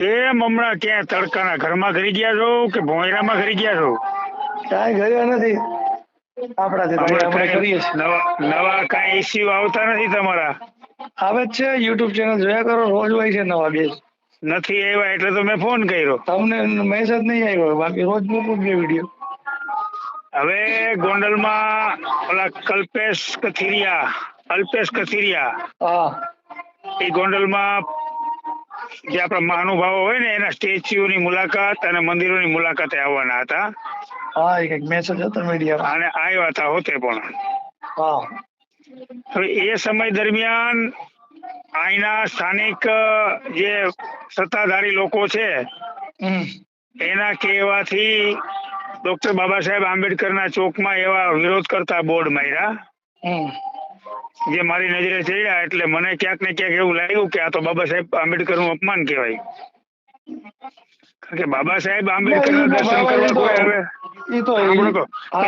એમ હમણાં ક્યાં તડકાના ઘરમાં ઘરી ગયા છો કે ભોંયરામાં ઘરી ગયા છો? કાંઈ ઘરે નથી. નવા નવા કાંઈ ઇસ્યુ આવતા નથી તમારા? આવે છે યુટ્યુબ ચેનલ જોયા કરો રોજ હોય છે નવા બે. નથી આવ્યા એટલે તો મેં ફોન કર્યો. તમને મેસેજ નહીં આવ્યો બાકી રોજ મૂકું બે વીડિયો હવે ગોંડલમાં ઓલા કલ્પેશ કથિરિયા અલ્પેશ કથિરિયા. હા. એ ગોંડલમાં જે આપણા મહાનુભાવો હોય ને એના સ્ટેચ્યુની મુલાકાત અને મંદિરોની મુલાકાતે આવવાના હતા. હા એ કંઈક મેસેજ હતો મીડિયા અને આવ્યા હતા હોતે પણ. હા. હવે એ સમય દરમિયાન અહીંના સ્થાનિક જે સત્તાધારી લોકો છે એના કહેવાથી ડોક્ટર બાબા સાહેબ આંબેડકરના ચોકમાં એવા વિરોધ કરતા બોર્ડ માર્યા. જે મારી નજરે ચડ્યા એટલે મને ક્યાંક ને ક્યાંક એવું લાગ્યું કે આ તો બાબા સાહેબ આંબેડકરનું અપમાન કહેવાય. કે બાબા સાહેબ આંબેડકરના દર્શન કરવા કોઈ હવે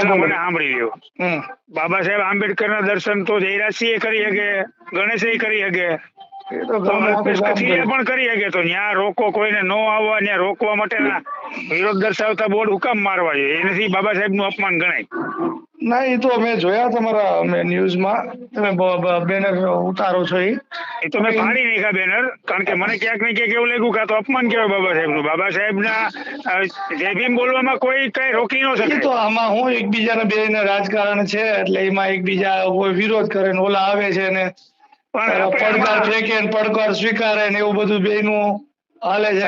સાંભળો લ્યો. બાબા સાહેબ આંબેડકર ના દર્શન તો જયરાજસિંહ કરી શકે ગણેશ કરી શકે એ તો. પણ કરી શકે તો ન્યા રોકો કોઈને નો આવવા ન્યા રોકવા માટેના વિરોધ દર્શાવતા બોર્ડ હુકામ મારવા જોઈએ. એનાથી બાબા સાહેબનું અપમાન ગણાય. ના એ તો મેં જોયા તમારા મેં ન્યૂઝમાં. તમે બેનર ઉતારો છો એ. તો મેં ફાડી નાખ્યા બેનર કારણ કે મને ક્યાંક ને ક્યાંક એવું લાગ્યું કે તો અપમાન કહેવાય બાબા સાહેબનું બાબા સાહેબ ના જય ભીમ બોલવામાં કોઈ કઈ રોકી ન શકે. તો આમાં હું એકબીજાને બે રાજકારણ છે એટલે એમાં એકબીજા કોઈ વિરોધ કરે ને ઓલા આવે છે ને પડકાર ફેંકે ને પડકાર સ્વીકારે ને એવું બધું બેયનું હાલે છે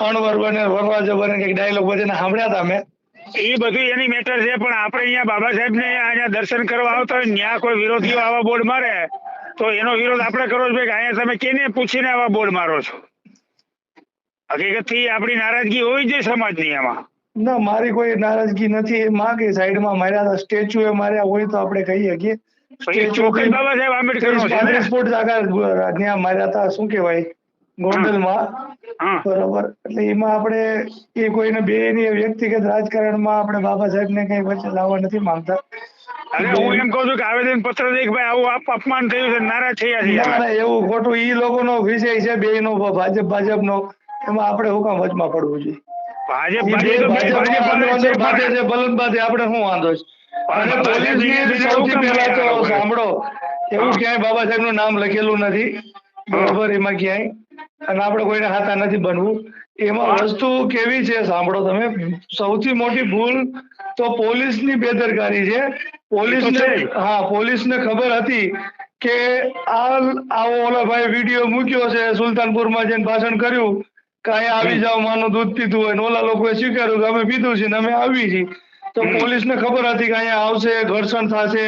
અણવર બને વરવાજો બને કંઈક ડાયલોગ બધાને સાંભળ્યા હતા મેં એ બધું એની મેટર છે પણ આપણે અહીંયા બાબા સાહેબ ને અહીંયા દર્શન કરવા આવતા હોય ત્યાં કોઈ વિરોધીઓ આવા બોર્ડ મારે તો એનો વિરોધ આપણે કરવો જ ભાઈ અહીંયા તમે કેને પૂછીને આવા બોર્ડ મારો છો? હકીકતથી આપણી નારાજગી હોવી જોઈએ સમાજની એમાં. ના મારી કોઈ નારાજગી નથી એ માં કે સાઈડમાં માર્યા સ્ટેચ્યુ એ માર્યા હોય તો આપણે કહી શકીએ પછી ચોખ્ખી બાબા સાહેબ આંબેડકર નો છે ને? પાંત્રીસ ફૂટ આગળ ત્યાં માર્યા હતા શું કહેવાય? ગોંડલમાં. બરોબર. એટલે એમાં આપણે એ કોઈને બે ની વ્યક્તિગત રાજકારણમાં આપણે બાબા સાહેબ ને કઈ વચ્ચે લાવવા નથી માંગતા. અને હું એમ કહું છું કે આવેદન પત્ર દે ભાઈ આવું અપમાન થયું છે નારાજ થયા છે. ના ના એવું ખોટું ઈ લોકોનો વિષય છે બે નો ભાજપ ભાજપનો. એમાં આપણે શું કામ વચમાં પડવું જોઈએ? ભાજપ ભાજપ ભાજપ ભાજપ આપણે શું વાંધો છે? અને પોલીસ સૌથી પહેલા તો સાંભળો એવું ક્યાંય બાબા સાહેબનું નામ લખેલું નથી. બરોબર એમાં ક્યાંય. અને આપણે કોઈને હાથા નથી બનવું. એમાં વસ્તુ કેવી છે સાંભળો તમે. સૌથી મોટી ભૂલ તો પોલીસની બેદરકારી છે. પોલીસને. હા પોલીસને ખબર હતી કે આ આવો ઓલા ભાઈ વીડિયો મૂક્યો છે સુલતાનપુરમાં જઈને ભાષણ કર્યું. કે અહીંયા આવી જાવ માનું દૂધ પીધું હોય. ઓલા લોકોએ સ્વીકાર્યું કે અમે પીધું છે ને અમે આવી છીએ. તો પોલીસને ખબર હતી કે અહીંયા આવશે ઘર્ષણ થશે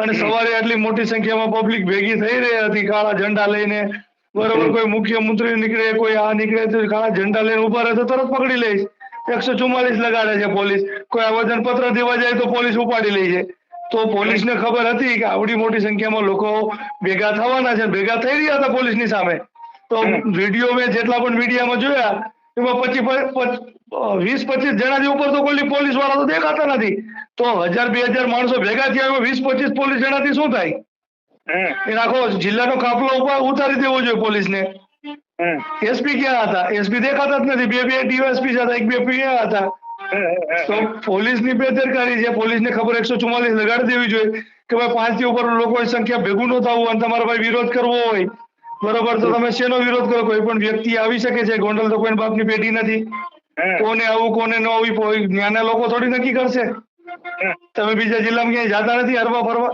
અને સવારે આટલી મોટી સંખ્યામાં પબ્લિક ભેગી થઈ રહી હતી કાળા ઝંડા લઈને. બરોબર કોઈ મુખ્યમંત્રી નીકળે કોઈ આ નીકળે તો કાળા ઝંડા લઈને ઊભા રહે તો તરત પકડી લઈશ એકસો ચુમ્માલીસ લગાડે છે પોલીસ. કોઈ આવેદન પત્ર દેવા જાય તો પોલીસ ઉપાડી લે છે. તો પોલીસને ખબર હતી કે આવડી મોટી સંખ્યામાં લોકો ભેગા થવાના છે ભેગા થઈ રહ્યા હતા પોલીસની સામે. તો વીડિયો મેં જેટલા પણ મીડિયામાં જોયા એમાં પચીસ વીસ પચીસ જણાથી ઉપર તો કોઈ પોલીસવાળા તો દેખાતા નથી. તો હજાર બે હજાર માણસો ભેગા થયા વીસ પચીસ પોલીસ જણાથી શું થાય? એ આખો જિલ્લાનો કાફલો ઉતારી દેવો જોઈએ પોલીસને. એસપી ક્યાં હતા? એસપી દેખાતા જ નથી. બે બે ડીવાયસપી હતા. એક બે પીએ હતા. તો પોલીસની બેદરકારી છે. પોલીસને ખબર એકસો ચુમ્માલીસ લગાડી દેવી જોઈએ કે ભાઈ પાંચથી ઉપર લોકોની સંખ્યા ભેગું ન થવું અને તમારે ભાઈ વિરોધ કરવો હોય. બરોબર? તો તમે શેનો વિરોધ કરો? કોઈ પણ વ્યક્તિ આવી શકે છે. ગોંડલ તો કોઈ બાપની પેટી નથી. કોને આવું કોને ન આવી જ્ઞાના લોકો થોડી નક્કી કરશે. તમે બીજા જિલ્લામાં ક્યાંય જતા નથી હરવા ફરવા?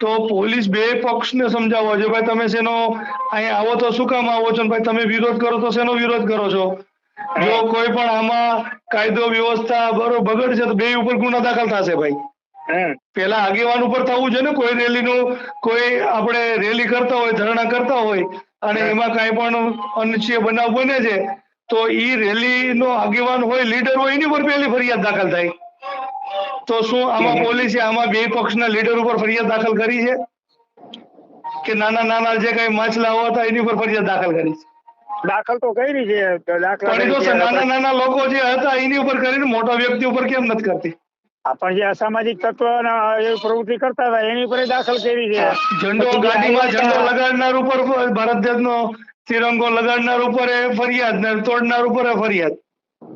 તો પોલીસ બે પક્ષને સમજાવવા જોઈએ. ભાઈ તમે શેનો અહીંયા આવો તો શું કામ આવો છો? ભાઈ તમે વિરોધ કરો તો શેનો વિરોધ કરો છો? જો કોઈ પણ આમાં કાયદો વ્યવસ્થા બરોબર બગડશે તો બે ઉપર ગુના દાખલ થશે ભાઈ. પેલા આગેવાન ઉપર થવું છે ને. કોઈ રેલીનું કોઈ આપણે રેલી કરતા હોય ધરણા કરતા હોય અને એમાં કાંઈ પણ અનિચ્છીય બનાવ બને છે તો ઈ રેલીનો આગેવાન હોય લીડર હોય એની ઉપર પહેલી ફરિયાદ દાખલ થાય. તો શું આમાં પોલીસે આમાં બે પક્ષના લીડર ઉપર ફરિયાદ દાખલ કરી છે? કે નાના નાના જે કઈ માછલા હતા એની ઉપર ફરિયાદ દાખલ કરી છે? દાખલ તો કરી છે દાખલા તો નાના નાના લોકો જે હતા એની ઉપર કરીને મોટા વ્યક્તિ ઉપર કેમ નથી કરતી? પણ જે અસામાજિક તત્વ પ્રવૃત્તિ કરતા હતા એની ઉપર દાખલ કરી છે. ઝંડો ગાડીમાં ઝંડો લગાડનાર ઉપર ભારત દેશનો તિરંગો લગાડનાર ઉપર ફરિયાદ ને તોડનાર ઉપર ફરિયાદ.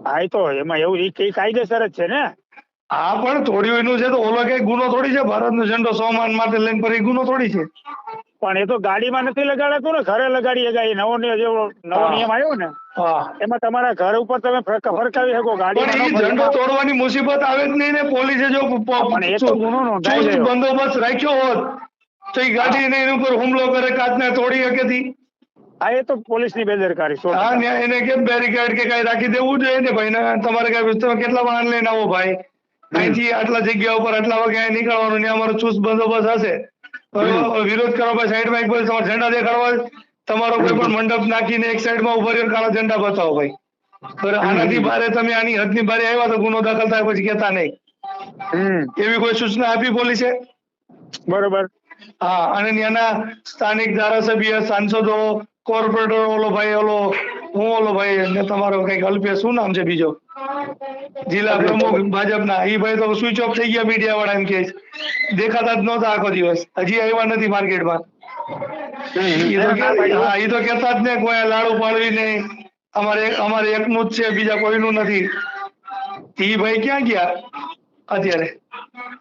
હા તો એમાં એવું એ કાયદેસર જ છે ને? આ પણ તોડ્યું છે તો ઓલો કઈ ગુનો થોડી છે? ભારતનો ઝંડો સોમાન માટે લઈને પર ગુનો થોડી છે? પણ એ તો ગાડીમાં નથી લગાડાતું ને? ઘરે લગાડી શકાય એ નવો નિયમ જેવો નવો નિયમ આવ્યો ને? એમાં તમારા ઘર ઉપર તમે ફરક- ફરકાવી શકો ગાડી ઝંડો તોડવાની મુસીબત આવે જ નહીં ને? પોલીસે જો ગુનો બંદોબસ્ત રાખ્યો હોત તો એ ગાડીને એની ઉપર હુમલો કરે કાચને તોડી શકે હા એ તો પોલીસની બેદરકારી હા ને એને કેમ બેરિકેડ કે કઈ રાખી દેવું જોઈએ ને ભાઈ ને તમારે કઈ તમે કેટલા વાહન લઈને આવો ભાઈ? અહીંથી આટલા જગ્યા ઉપર આટલા વાગે નીકળવાનું ને અમારો ચુસ્ત બંદોબસ્ત હશે? વિરોધ કરો ભાઈ સાઈડમાં એક બાજુ તમારો ઝંડા દેખાડવા તમારો કોઈ પણ મંડપ નાખીને એક સાઈડમાં ઊભા રહીને કાળા ઝંડા બતાવો ભાઈ. આનાથી બારે તમે આની હદની ભારે આવ્યા તો ગુનો દાખલ થાય પછી કેતા નહીં. હમ. એવી કોઈ સૂચના આપી પોલીસે? બરોબર. હા અને ત્યાંના સ્થાનિક ધારાસભ્ય સાંસદો કોર્પોરેટર ઓલો ભાઈ ઓલો હું ઓલો ભાઈ ને તમારો કંઈક અલ્પે શું નામ છે બીજો? જિલ્લા પ્રમુખ ભાજપના. એ ભાઈ તો સ્વિચ ઓફ થઈ ગયા મીડિયા વાળા એમ કે દેખાતા જ નહોતા આખો દિવસ. હજી આવ્યા નથી માર્કેટમાં. ઈ તો કે- હા ઈ તો કહેતા જ ને કોઈ લાડુ પાડવી નહીં અમારે અમારે એકનું જ છે બીજા કોઈનું નથી. એ ભાઈ ક્યાં ગયા અત્યારે?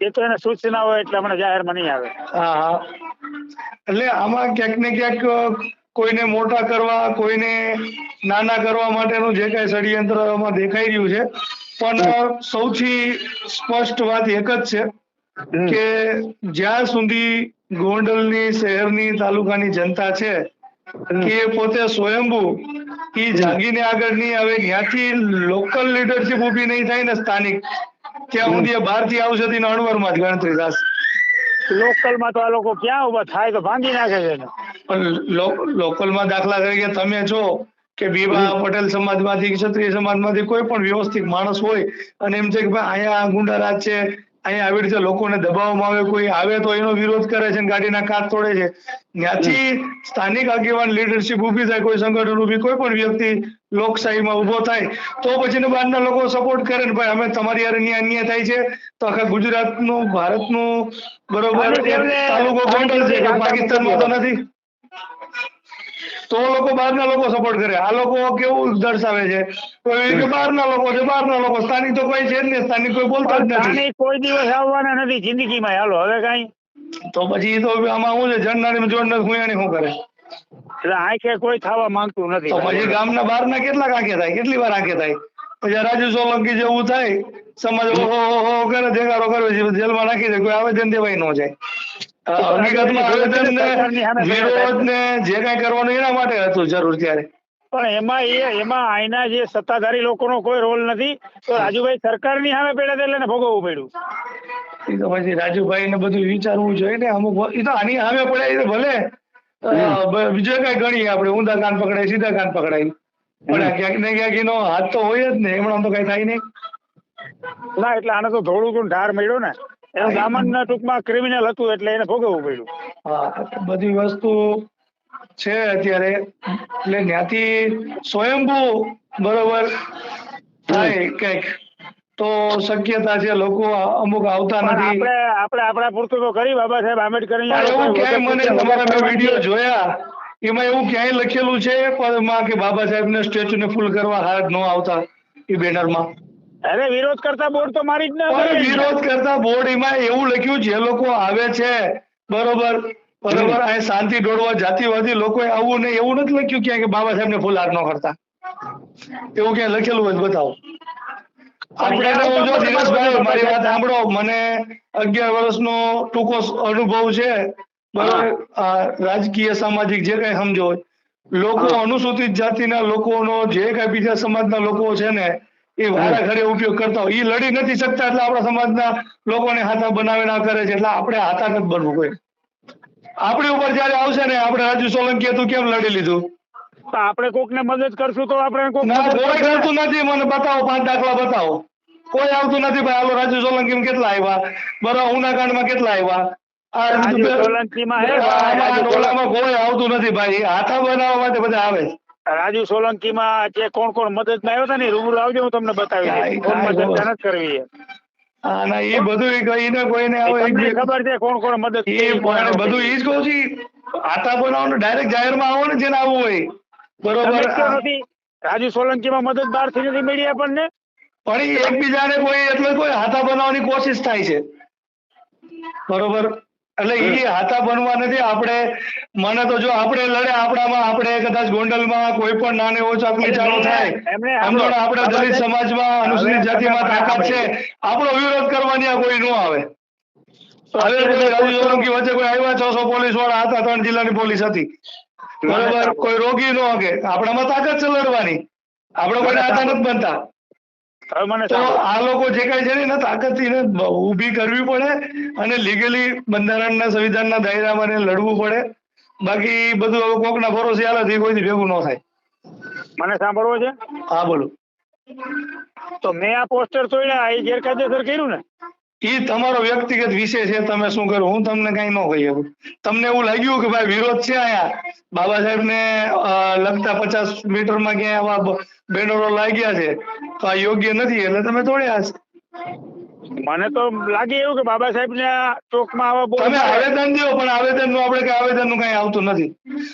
એ તો એને સૂચના હોય એટલે હમણાં જાહેરમાં નહીં આવે. હા હા. એટલે આમાં ક્યાંક ને ક્યાંક કોઈને મોટા કરવા કોઈને નાના કરવા માટેનું જે કઈ ષડયંત્ર આમાં દેખાઈ રહ્યું છે. પણ સૌથી સ્પષ્ટ વાત એક જ છે કે જ્યાં સુધી ગોંડલની શહેરની તાલુકાની જનતા છે કે એ પોતે સ્વયંભૂ એ જાગીને આગળ નહીં આવે ત્યાંથી લોકલ લીડરશીપ ઊભી નહીં થાય ને સ્થાનિક ત્યાં સુધી બહારથી આવશે અણવર અણવરમાં જ ગણતરી થશે. લોકલમાં તો આ લોકો ક્યાં ઊભા થાય? તો ભાંગી નાખે છે ને પણ લોકલમાં દાખલા તરીકે તમે છો કે બીબા પટેલ સમાજમાંથી ક્ષત્રિય સમાજમાંથી કોઈ પણ વ્યવસ્થિત માણસ હોય અને એમ છે કે ભાઈ અહીંયા ગુંડારાજ છે અહીંયા આવી રીતે લોકોને દબાવવામાં આવે કોઈ આવે તો એનો વિરોધ કરે છે ગાડીના કાચ તોડે છે. ત્યાંથી સ્થાનિક આગેવાન લીડરશીપ ઊભી થાય કોઈ સંગઠન ઊભી કોઈ પણ વ્યક્તિ લોકશાહીમાં ઊભો થાય તો પછી ને બહારના લોકો સપોર્ટ કરે ને ભાઈ અમે તમારી યાર અહીંયા અન્યાય થાય છે. તો આખા ગુજરાતનું ભારતનું બરોબર તાલુકો ગોંડલ છે કે પાકિસ્તાનમાં તો નથી. તો લોકો બહારના લોકો સપોર્ટ કરે. આ લોકો કેવું દર્શાવે છે? કોઈ કે બહારના લોકો છે બહારના લોકો. સ્થાનિક તો કોઈ છે જ નહીં સ્થાનિક કોઈ બોલતા જ નથી. સ્થાનિક કોઈ દિવસ આવવાના નથી જિંદગીમાં. હાલો હવે કઈ? તો પછી તો આમાં શું છે? જણનારી જોડ નથી હુંયાણી શું કરે? એટલે આંખે કોઈ થવા માંગતું નથી. તો પછી ગામના બહારના કેટલા આંખે થાય? કેટલી વાર આંખે થાય? પછી રાજુ સોલંકી જેવું થાય સમાજ ઓહો ઓહો કરે દેખાડો કરે જેલમાં નાખી દે કોઈ આવેદન દેવાય ન જાય. હકીકતમાં આવેદન ને વિરોધ ને જે કઈ કરવાનું એના માટે હતું જરૂર ત્યારે. પણ એમાં એ એમાં આઈના જે સત્તાધારી લોકોનો કોઈ રોલ નથી તો રાજુભાઈ સરકારની સામે પડ્યા એટલે ને ભોગવવું પડ્યું. એ તો પછી રાજુભાઈ ને બધું વિચારવું જોઈએ ને અમુક એ તો આની સામે પડે એ ભલે. બીજો કઈ ગણી આપણે ઊંધા કાન પકડાય સીધા કાન પકડાય. પણ ક્યાંક ને ક્યાંક એનો હાથ તો હોય જ ને એમણે તો કઈ થાય નહીં. ના એટલે આને તો થોડું ધાર મળ્યો ને. ટૂંકમાં ક્રિમિનલ હતું એટલે એને ભોગવવું પડ્યું. હા બધી વસ્તુ છે અત્યારે. એટલે ત્યાંથી સ્વયંભૂ બરોબર થાય કંઈક. તો શક્યતા છે લોકો અમુક આવતા નથી. આપણે આપણે આપણા પૂરતું તો કરી બાબા સાહેબ આંબેડકર પણ એવું ક્યાંય મને તમારા મેં વીડિયો જોયા. એમાં એવું ક્યાંય લખેલું છે પદમાં કે બાબા સાહેબ ને સ્ટેચ્યુ ને ફૂલ કરવા હાથ ન આવતા એ બેનરમાં અરે વિરોધ કરતા બોર્ડ તો મારી જ ના વિરોધ કરતા બોર્ડ એમાં એવું લખ્યું જે લોકો આવે છે બરોબર બરોબર આ શાંતિ દોડવા જાતિવાદી લોકોએ આવું નહીં એવું નથી લખ્યું ક્યાંય કે બાબા સાહેબ ને ફૂલ ન કરતા. એવું ક્યાંય લખેલું હોય બતાવો. આપણે જો દિનેશભાઈ મારી વાત સાંભળો મને અગિયાર વર્ષનો ટૂંકો અનુભવ છે. બરોબર રાજકીય સામાજિક જે કઈ સમજો લોકો અનુસૂચિત જાતિના લોકોનો જે કઈ બીજા સમાજના લોકો છે ને એ વારા ઘરે ઉપયોગ કરતા હોય. એ લડી નથી શકતા એટલે આપણા સમાજના લોકોને હાથા બનાવીને કરે છે. એટલે આપણે હાથા નથી બનવું કોઈ. આપણી ઉપર જયારે આવશે ને આપણે રાજુ સોલંકી હતું કેમ લડી લીધું? આપણે કોક ને મદદ કરશું તો આપણે કોક કોઈ કરતું નથી. મને બતાવો પાંચ દાખલા બતાવો. કોઈ આવતું નથી ભાઈ. હાલો રાજુ સોલંકી કેટલા આવ્યા બરાબર ઉનાકાંડમાં કેટલા આવ્યા આ હે, આમાં કોઈ આવતું નથી ભાઈ. હાથા બનાવવા માટે બધા આવે છે. રાજુ સોલંકી માં જે કોણ કોણ મદદમાં આવ્યો હતા ને રૂબરૂ આવજો હું તમને બતાવી કોણ મદદ. નથી કરવી. હા ના એ બધું કોઈને એ આવે ખબર છે કોણ કોણ મદદ એ બધું એ જ કહું છું હાથા બનાવવાનું ડાયરેક્ટ જાહેરમાં આવો ને જેને આવવું હોય. બરોબર નથી. રાજુ સોલંકીમાં મદદ બહારથી નથી મળી આપણને? પણ એકબીજાને કોઈ એટલે કોઈ હાથા બનાવવાની કોશિશ થાય છે. બરોબર? એટલે એ હાથા બનવા નથી આપણે મને તો જો આપણે લડે આપણામાં આપણે કદાચ ગોંડલમાં કોઈ પણ નાને ઓછા ચાલુ થાય. આપણે દલિત સમાજમાં અનુસૂચિત જાતિમાં તાકાત છે. આપણો વિરોધ કરવાની આ કોઈ નો આવે. હવે વચ્ચે કોઈ આવ્યા છસો પોલીસવાળા હતા ત્રણ જિલ્લાની પોલીસ હતી. બરોબર? કોઈ રોગી નો કે આપણામાં તાકાત છે લડવાની. આપણે કોઈ આતા નથી બનતા. મને તો આ લોકો જે કઈ છે ને તાકાતથી એને ઊભી કરવી પડે અને લીગલી બંધારણના સંવિધાનના દાયરામાં એને લડવું પડે. બાકી બધું હવે કોકના ભરોસે હાલે તો કોઈ કોઈથી ભેગું ન થાય. મને સાંભળવો છે? હા બોલો. તો મેં આ પોસ્ટર તોડ્યા એ ગેરકાયદેસર કર્યું ને? ઈ તમારો વ્યક્તિગત વિષય છે તમે શું કરો હું તમને કઈ ન કહી શકું. તમને એવું લાગ્યું કે ભાઈ વિરોધ છે અહીંયા? બાબા સાહેબ ને લગતા પચાસ મીટરમાં ક્યાંય આવા બેનરો લાગ્યા છે? તો આ યોગ્ય નથી એટલે તમે તોડ્યા છે મને તો લાગે એવું કે બાબા સાહેબ ને ચોકમાં આવા તમે આવેદન દો પણ આવેદનનું આપણે કઈ આવેદનનું કઈ આવતું નથી.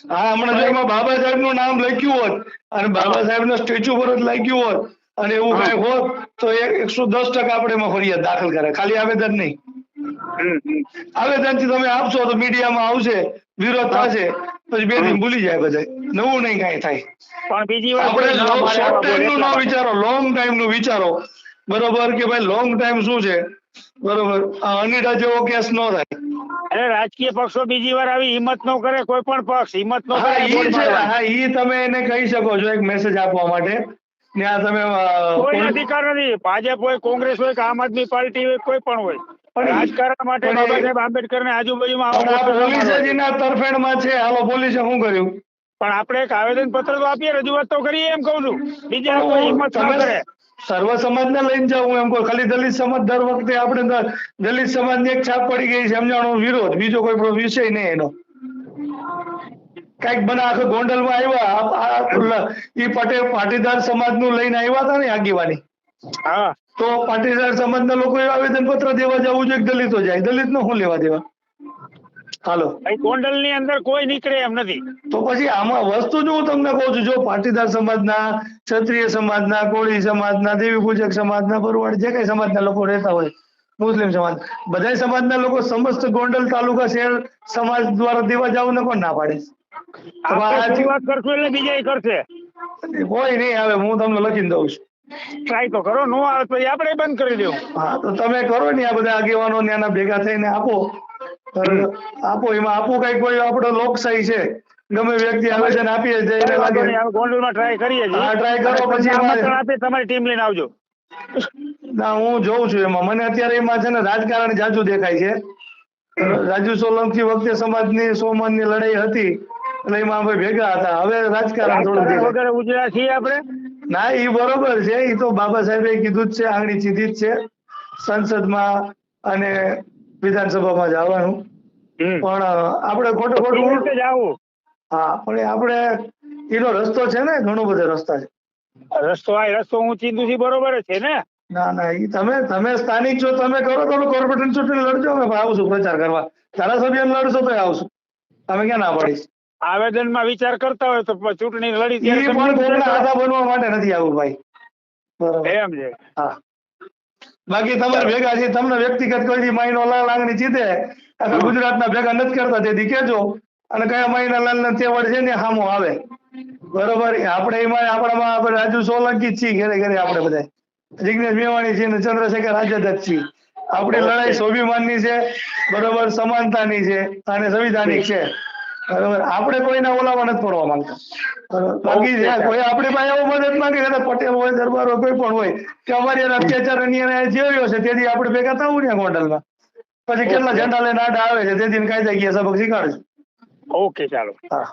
હા હમણાં જો બાબા સાહેબનું નામ લખ્યું હોત અને બાબા સાહેબ ના સ્ટેચ્યુ પર જ લાગ્યું હોત અને એવું કઈ હોત તો એકસો દસ ટકા આપણે એમાં ફરિયાદ દાખલ કરે. ખાલી આવેદન નહીં. આવેદનથી તમે આપશો તો મીડિયામાં આવશે વિરોધ થશે પછી બે દિન ભૂલી જાય બધા નવું નહીં કઈ થાય. પણ બીજી આપણે શોર્ટ ટાઈમનું ના વિચારો લોંગ ટાઈમનું વિચારો. બરોબર કે ભાઈ લોંગ ટાઈમ શું છે? બરોબર. અનિડા જેવો કેસ ન થાય. અરે રાજકીય પક્ષો બીજી વાર આવી હિંમત ન કરે કોઈ પણ પક્ષ હિંમત ન કરે છે હા ઈ તમે એને કહી શકો છો એક મેસેજ આપવા માટે. ને આ તમે કોઈ અધિકાર નથી. ભાજપ હોય કોંગ્રેસ હોય કે આમ આદમી પાર્ટી હોય કોઈ પણ હોય. પણ રાજકારણ માટે બાબા સાહેબ આંબેડકર ને આજુબાજુમાં પોલીસે. જેના તરફેણમાં છે. હાલો પોલીસે શું કર્યું? પણ આપણે એક આવેદન પત્ર તો આપીએ રજૂઆત તો કરીએ એમ કહું છું. બીજા કોઈ હિંમત ન કરે. સર્વ સમાજને લઈને જાઉં એમ કહું. ખાલી દલિત સમાજ દર વખતે આપણે દલિત સમાજની એક છાપ પડી ગઈ છે સમજાણો વિરોધ. બીજો કોઈ વિષય નહીં એનો. કંઈક બના આખો ગોંડલમાં આવ્યા. એ પટેલ પાટીદાર સમાજનું લઈને આવ્યા હતા ને આગેવાની. હા. તો પાટીદાર સમાજના લોકો આવેદન પત્ર દેવા જવું જોઈએ દલિતો જાય? દલિત નો શું લેવા દેવા? હાલો. ગોંડલની અંદર કોઈ નીકળે એમ નથી. તો પછી આમાં વસ્તુ જો હું તમને કહું છું જો પાટીદાર સમાજના ક્ષત્રિય સમાજના કોળી સમાજના દેવી પૂજક સમાજના ભરવાડ જે કઈ સમાજના લોકો રહેતા હોય મુસ્લિમ સમાજ બધા સમાજના લોકો સમસ્ત ગોંડલ તાલુકા શહેર સમાજ દ્વારા દેવા જાવ ને કોણ ના પાડે? હવે વાત કરશો એટલે બીજા કરશે. કોઈ નહીં હવે હું તમને લખીને દઉં છું. ટ્રાય તો કરો નો આવે તો આપણે બંધ કરી દેવું. હા તો તમે કરો ને આ બધા આગેવાનો ને આના ભેગા થઈને આપો. આપો એમાં આપો કઈ કોઈ આપણો લોકશાહી છે. ગમે વ્યક્તિ આવેદન આપીએ એને લાગે. ગોંડલમાં ટ્રાય કરીએ છીએ. હા, try કરો, પછી આમંત્રણ આપીએ તમારી ટીમ લઈને આવજો. ના હું જોઉં છું એમાં. મને અત્યારે એમાં છે ને રાજકારણ જાજુ દેખાય છે. રાજુ સોલંકી વખતે સમાજની સોમાનની લડાઈ હતી. એટલે એમાં ભેગા હતા. હવે રાજકારણ થોડું વગર ઉજળા છીએ આપણે? ના એ બરોબર છે. એ તો બાબા સાહેબે કીધું જ છે આંગળી સીધી જ છે. સંસદમાં અને વિધાનસભામાં જવાનું પણ આપણે ખોટું ખોટું ઉલટે જવું હા પણ આપણે એનો રસ્તો છે ને ઘણો બધો રસ્તા છે. રસ્તો આ રસ્તો હું ચીંધું છું બરોબર છે ને? ના ના એ તમે તમે સ્થાનિક છો તમે કરો તો કોર્પોરેશન ચૂંટણી લડજો અમે આવશું પ્રચાર કરવા. ધારાસભ્ય લડશો તો આવશું. તમે ક્યાં ના પાડીશ? આવેદનમાં વિચાર કરતા હોય તો ચૂંટણી લડી ત્યારે પણ આધા બનવા માટે નથી આવું ભાઈ. બરોબર. એમ છે. હા. બાકી તમારે ભેગા છે તમને વ્યક્તિગત કોઈ માહિનો લાગણી જીતે ગુજરાતના ભેગા નથી કરતા તેથી કેજો અને કયા મહિના લાલ તેવડ છે ને સામો આવે. બરોબર? આપણે એમાં આપણામાં આપણે રાજુ સોલંકી જ છીએ ઘરે ઘરે આપણે બધા. જિગ્નેશ મેવાણી છે ને ચંદ્રશેખર આઝાદ જ છીએ. આપણી લડાઈ સ્વાભિમાનની છે બરોબર સમાનતાની છે અને સંવિધાનિક છે. બરોબર આપણે કોઈના ઓલામાં નથી પડવા માંગતા. બાકી જે કોઈ આપણી પાસે એવો મદદ માંગે કે પટેલ હોય દરબાર હોય કોઈ પણ હોય કે અમારી હારે અત્યાચાર અન્ય જેવ્યો છે તેથી આપણે ભેગા થવું ને ગોંડલમાં પછી કેટલા ઝંડા લઈને આડા આવે છે તેથી કાયદાકીય સબક શીખવાડશે ઓકે ચાલો. હા.